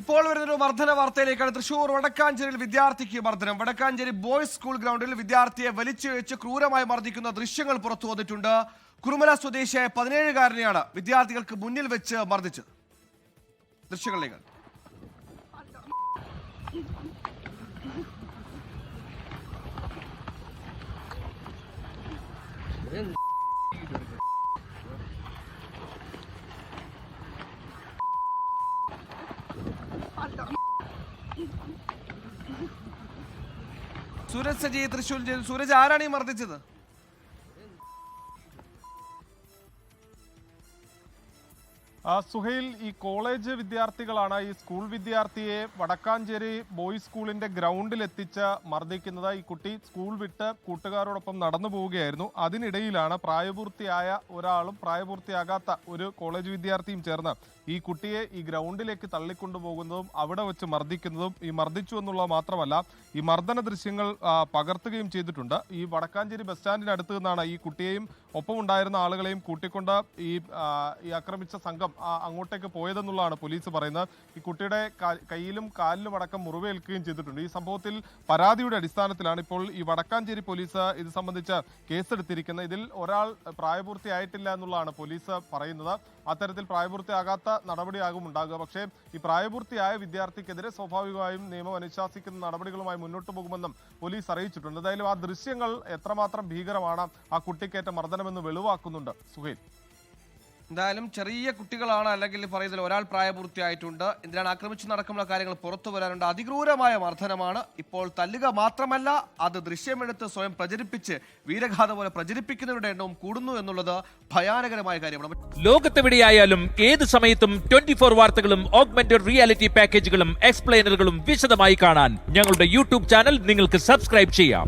ഇപ്പോൾ വരുന്നൊരു മർദ്ദന വാർത്തയിലേക്കാണ് തൃശൂർ വടക്കാഞ്ചേരിൽ വിദ്യാർത്ഥിക്ക് മർദ്ദനം. വടക്കാഞ്ചേരി ബോയ്സ് സ്കൂൾ ഗ്രൗണ്ടിൽ വിദ്യാർത്ഥിയെ വലിച്ചു വെച്ച് ക്രൂരമായി മർദ്ദിക്കുന്ന ദൃശ്യങ്ങൾ പുറത്തു വന്നിട്ടുണ്ട്. കുറുമല സ്വദേശിയായ പതിനേഴുകാരനെയാണ് വിദ്യാർത്ഥികൾക്ക് മുന്നിൽ വെച്ച് മർദ്ദിച്ചത്. ദൃശ്യങ്ങളിലേക്ക്. സൂരജ് സജി തൃശൂർ ജയിൽ- സൂരജ് ആരാണ് ഈ മർദ്ദിച്ചത്? സുഹൈൽ ഈ കോളേജ് വിദ്യാർത്ഥികളാണ് ഈ സ്കൂൾ വിദ്യാർത്ഥിയെ വടക്കാഞ്ചേരി ബോയ്സ് സ്കൂളിന്റെ ഗ്രൗണ്ടിൽ എത്തിച്ച് മർദ്ദിക്കുന്നത്. ഈ കുട്ടി സ്കൂൾ വിട്ട് കൂട്ടുകാരോടൊപ്പം നടന്നു പോവുകയായിരുന്നു. അതിനിടയിലാണ് പ്രായപൂർത്തിയായ ഒരാളും പ്രായപൂർത്തിയാകാത്ത ഒരു കോളേജ് വിദ്യാർത്ഥിയും ചേർന്ന് ഈ കുട്ടിയെ ഈ ഗ്രൗണ്ടിലേക്ക് തള്ളിക്കൊണ്ടുപോകുന്നതും അവിടെ വെച്ച് മർദ്ദിക്കുന്നതും ഈ മർദ്ദിച്ചു എന്നുള്ളത് മാത്രമല്ല ഈ മർദ്ദന ദൃശ്യങ്ങൾ പകർത്തുകയും ചെയ്തിട്ടുണ്ട്. ഈ വടക്കാഞ്ചേരി ബസ് സ്റ്റാൻഡിനടുത്ത് നിന്നാണ് ഈ കുട്ടിയെയും ഒപ്പമുണ്ടായിരുന്ന ആളുകളെയും കൂട്ടിക്കൊണ്ട് ഈ ആക്രമിച്ച സംഘം അങ്ങോട്ടേക്ക് പോയതെന്നുള്ളതാണ് പോലീസ് പറയുന്നത്. ഈ കുട്ടിയുടെ കയ്യിലും കാലിലും അടക്കം മുറിവേൽക്കുകയും ചെയ്തിട്ടുണ്ട്. ഈ സംഭവത്തിൽ പരാതിയുടെ അടിസ്ഥാനത്തിലാണ് ഇപ്പോൾ ഈ വടക്കാഞ്ചേരി പോലീസ് ഇത് സംബന്ധിച്ച് കേസെടുത്തിരിക്കുന്നത്. ഇതിൽ ഒരാൾ പ്രായപൂർത്തിയായിട്ടില്ല എന്നുള്ളതാണ് പോലീസ് പറയുന്നത്. അത്തരത്തിൽ പ്രായപൂർത്തിയാകാത്ത നടപടിയാകും ഉണ്ടാകുക. പക്ഷേ ഈ പ്രായപൂർത്തിയായ വിദ്യാർത്ഥിക്കെതിരെ സ്വാഭാവികമായും നിയമം അനുശാസിക്കുന്ന നടപടികളുമായി മുന്നോട്ട് പോകുമെന്നും പോലീസ് അറിയിച്ചിട്ടുണ്ട്. എന്തായാലും ആ ദൃശ്യങ്ങൾ എത്രമാത്രം ഭീകരമാണ് ആ കുട്ടിക്കേറ്റ മർദ്ദനമെന്ന് വെളിവാക്കുന്നുണ്ട്. സുഹേൽ. എന്തായാലും ചെറിയ കുട്ടികളാണ് അല്ലെങ്കിൽ പറയുന്നതിൽ ഒരാൾ പ്രായപൂർത്തിയായിട്ടുണ്ട്. എന്തിനാണ് ആക്രമിച്ചു നടക്കുമ്പോൾ കാര്യങ്ങൾ പുറത്തു വരാനുണ്ട് അതിക്രൂരമായ മർദ്ദനമാണ്. ഇപ്പോൾ തല്ലുക മാത്രമല്ല അത് ദൃശ്യമെടുത്ത് സ്വയം പ്രചരിപ്പിച്ച് വീരഗാഥ പോലെ പ്രചരിപ്പിക്കുന്നവരുടെ എണ്ണവും കൂടുന്നു എന്നുള്ളത് ഭയാനകരമായ കാര്യമാണ്. ലോകത്തെവിടെയായാലും ഏത് സമയത്തും ട്വന്റി ഫോർ വാർത്തകളും ഓഗ്മെന്റഡ് റിയാലിറ്റി പാക്കേജുകളും എക്സ്പ്ലെയിനറുകളും വിശദമായി കാണാൻ ഞങ്ങളുടെ യൂട്യൂബ് ചാനൽ നിങ്ങൾക്ക് സബ്സ്ക്രൈബ് ചെയ്യാം.